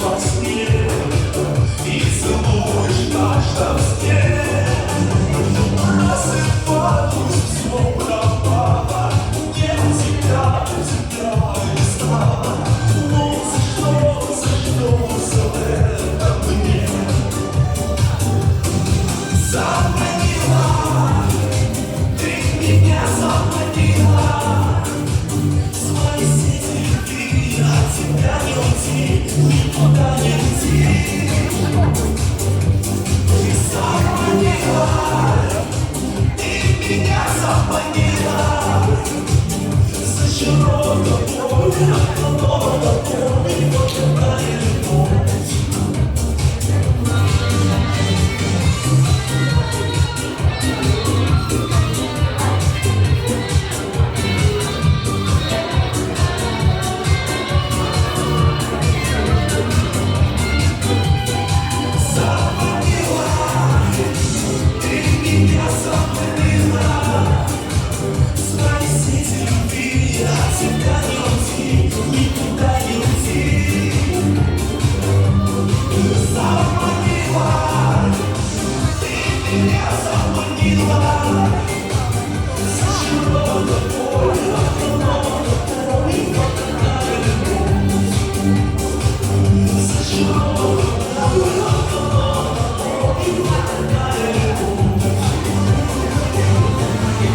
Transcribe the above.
Каждом сне, ты и помнишь в каждом любви,